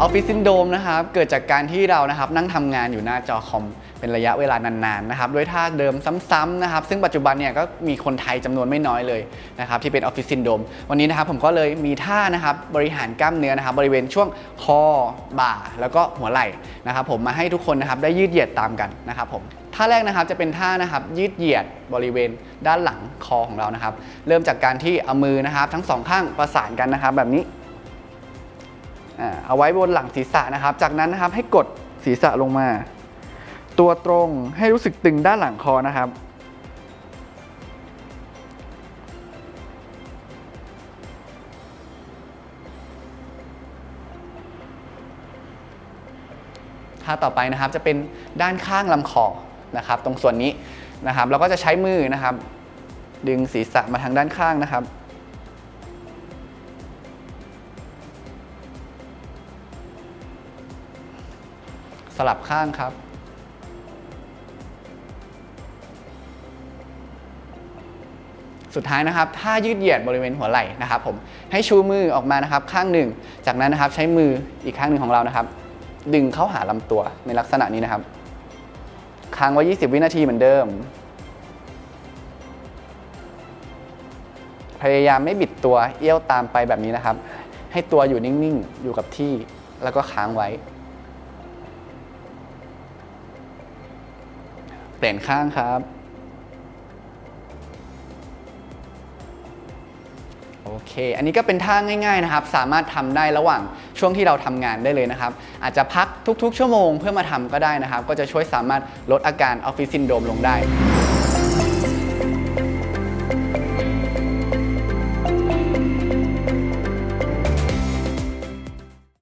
ออฟฟิศซินโดมนะครับเกิดจากการที่เรานะครับนั่งทำงานอยู่หน้าจอคอมเป็นระยะเวลานานๆนะครับด้วยท่าเดิมซ้ำๆนะครับซึ่งปัจจุบันเนี่ยก็มีคนไทยจำนวนไม่น้อยเลยนะครับที่เป็นออฟฟิศซินโดมวันนี้นะครับผมก็เลยมีท่านะครับบริหารกล้ามเนื้อนะครับบริเวณช่วงคอบ่าแล้วก็หัวไหล่นะครับผมมาให้ทุกคนนะครับได้ยืดเหยียดตามกันนะครับผม ท่าแรกนะครับจะเป็นท่านะครับยืดเหยียดบริเวณด้านหลังคอของเรานะครับ เริ่มจากการที่เอามือนะครับ ทั้งสองข้างประสานกันนะครับ แบบนี้เอาไว้บนหลังศีรษะนะครับ จากนั้นนะครับให้กดศีรษะลงมา ตัวตรงให้รู้สึกตึงด้านหลังคอนะครับท่าต่อไปนะครับจะเป็นด้านข้างลำคอ นะครับ ตรงส่วนนี้นะครับ เราก็จะใช้มือนะครับ ดึงศีรษะมาทางด้านข้างนะครับสลับข้างครับ สุดท้ายนะครับ ถ้ายืดเหยียดบริเวณหัวไหล่นะครับ ผม ให้ชูมือออกมานะครับ ข้างหนึ่ง จากนั้นนะครับใช้มืออีกข้างหนึ่งของเรานะครับ ดึงเข้าหาลำตัวในลักษณะนี้นะครับ ค้างไว้ 20 วินาทีเหมือนเดิม พยายามไม่บิดตัวเอี้ยวตามไปแบบนี้นะครับ ให้ตัวอยู่นิ่งๆ อยู่กับที่แล้วก็ค้างไว้ เปลี่ยนข้างครับ โอเค อันนี้ก็เป็นท่าง่ายๆนะครับ สามารถทำได้ระหว่างช่วงที่เราทำงานได้เลยนะครับ อาจจะพักทุกๆ ชั่วโมงเพื่อมาทำก็ได้นะครับ ก็จะช่วยสามารถลดอาการออฟฟิศซินโดรมลงได้